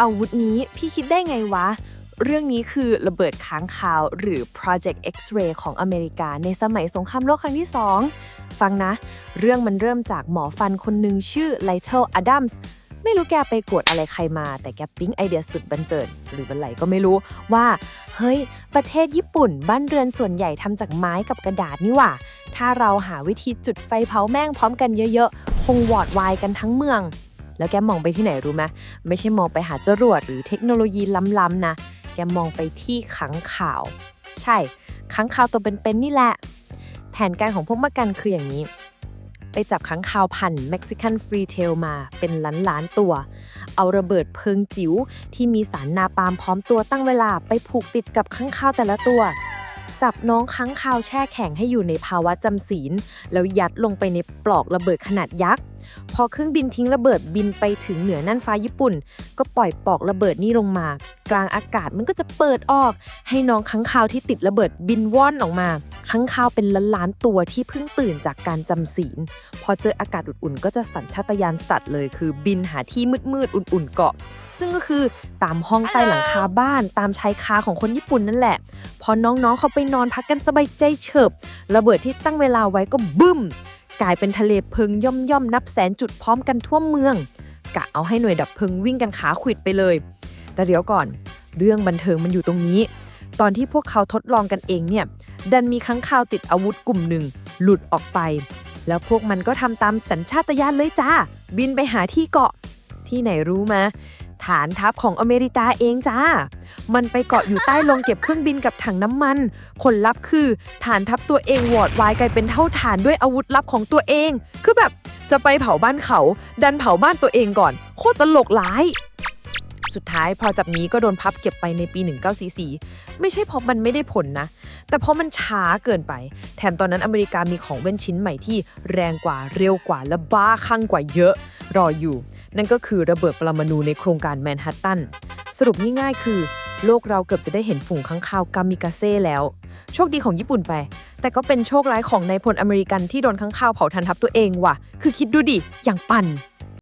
อาวุธนี้พี่คิดได้ไงวะ เรื่องนี้คือระเบิดค้างคาวหรือ Project X-ray ของอเมริกาในสมัยสงครามโลกครั้งที่ 2 ฟังนะ เรื่องมันเริ่มจากหมอฟันคนหนึ่งชื่อไลเทลอดัมส์ไม่รู้แกไปกดอะไรใครมา แต่แกปิ๊งไอเดียสุดบันเจิด หรือบันไหลก็ไม่รู้ว่า เฮ้ย ประเทศญี่ปุ่น บ้านเรือนส่วนใหญ่ทำจากไม้กับกระดาษนี่หว่า ถ้าเราหาวิธีจุดไฟเผาแม่งพร้อมกันเยอะๆ คงวอดวายกันทั้งเมือง แล้วแกมองไปที่ไหนรู้ไหมไม่ใช่มองไปหาจรวดหรือเทคโนโลยีล้ำๆนะ แกมองไปที่ขังข่าว ใช่ขังข่าวตัวเป็นๆนี่แหละ แผนการของพวกมักกันคืออย่างนี้ ไปจับขังข่าวพันธุ์เม็กซิกันฟรีเทลมาเป็นล้านๆตัว เอาระเบิดเพลิงจิ๋วที่มีสารนาปาล์มพร้อมตัวตั้งเวลาไปผูกติดกับขังข่าวแต่ละตัว จับน้องค้างคาวแช่แข็งให้อยู่ในภาวะจำศีล แล้วยัดลงไปในปลอกระเบิดขนาดยักษ์ พอเครื่องบินทิ้งระเบิดบินไปถึงเหนือน่านฟ้าญี่ปุ่น ก็ปล่อยปลอกระเบิดนี่ลงมา กลางอากาศมันก็จะเปิดออก ให้น้องค้างคาวที่ติดระเบิดบินว่อนออกมา ค้างคาวเป็นล้านล้านๆตัวที่เพิ่งตื่นจากการจำศีล พอเจออากาศอุ่นๆ ก็จะสัญชาตญาณสัตว์เลย คือบินหาที่มืดๆ อุ่นๆ เกาะ ซึ่งก็คือตามห้องใต้หลังคาบ้าน ตามชายคาของคนญี่ปุ่นนั่นแหละ พอน้องๆ เขาไปนอนพักกันสบายใจเฉิบ ระเบิดที่ตั้งเวลาไว้ก็บึ้ม กลายเป็นทะเลเพลิงย่อมย่อมๆนับแสนจุดพร้อมกันทั่วเมือง กะเอาให้หน่วยดับเพลิงวิ่งกันขาขวิดไปเลย แต่เดี๋ยวก่อน เรื่องบันเทิงมันอยู่ตรงนี้ ตอนที่พวกเขาทดลองกันเองเนี่ย ดันมีครั้งข่าวติดอาวุธกลุ่มหนึ่ง หลุดออกไป แล้วพวกมันก็ทำตามสัญชาตญาณเลยจ้า บินไปหาที่เกาะ ที่ไหนรู้มะฐานทัพของอเมริกาเองจ้า มันไปเกาะอยู่ใต้โรงเก็บเครื่องบินกับถังน้ำมัน ผลลัพธ์คือฐานทัพตัวเองวอดวายกลายเป็นเท่าฐานด้วยอาวุธลับของตัวเอง คือแบบจะไปเผาบ้านเขา ดันเผาบ้านตัวเองก่อน โคตรตลกร้าย สุดท้ายพอจับนี้ก็โดนพับเก็บไปในปี 1944 ไม่ใช่เพราะมันไม่ได้ผลนะ แต่เพราะมันช้าเกินไป แถมตอนนั้นอเมริกามีของเว้นชิ้นใหม่ที่แรงกว่าเร็วกว่าและบ้าคลั่งกว่าเยอะรออยู่ นั่นก็คือระเบิดปรมาณูในโครงการแมนฮัตตันสรุปง่ายๆคือ โลกเราเกือบจะได้เห็นฝูงค้างคาวกามิกาเซ่แล้ว โชคดีของญี่ปุ่นไป แต่ก็เป็นโชคร้ายของนายพลอเมริกันที่โดนค้างคาวเผาทันทับตัวเองว่ะ คือคิดดูดิ อย่างปั่น